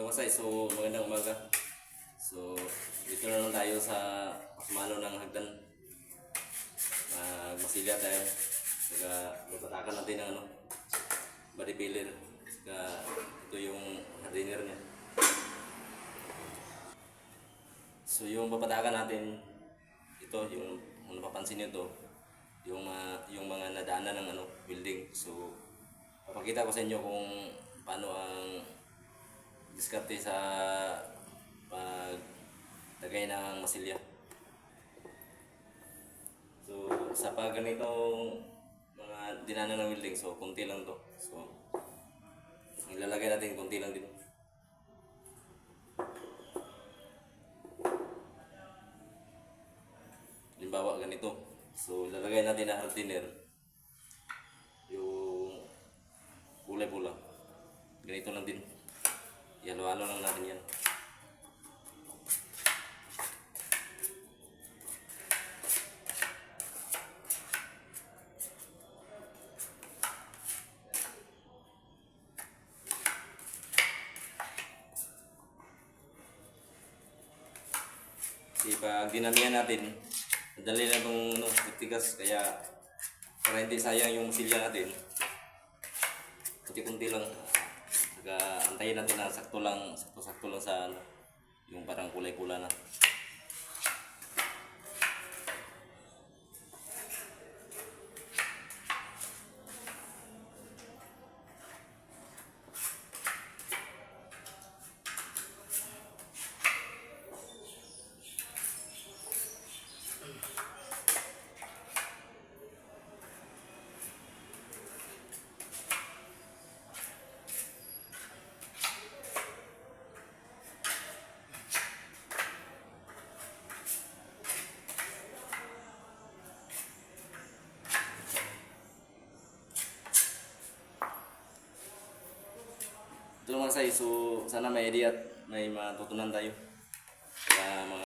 Damasay, so magandang umaga. So, dito na naman tayo sa Pasmano ng Hagdan. Magmasilya tayo. Saka magpatakan natin ng ano, body pillar. Saka ito yung hardiner niya. So yung papatakan natin, ito yung kung napapansin niyo to, yung mga yung mga nadaanan ng ano, building. So papakita ko sa inyo kung paano ang diskarte sa paglagay ng masilya. So sa pag ganitong mga dinanan ng building, so kunti lang to. So ilalagay natin kunti lang din. Halimbawa ganito. So ilalagay natin na hardiner yung kulay pula. Ganito lang din. Yalo-halo lang natin yan. Kasi pag dinamihan natin, madali na itong ano, tigas kaya para hindi sayang yung silya natin. Kunti-kunti lang. Saka antayin natin na sakto lang, sakto-sakto lang sa ano, yung parang kulay pula na. Ito naman sa so sana may idea at may matutunan tayo. Kaya mga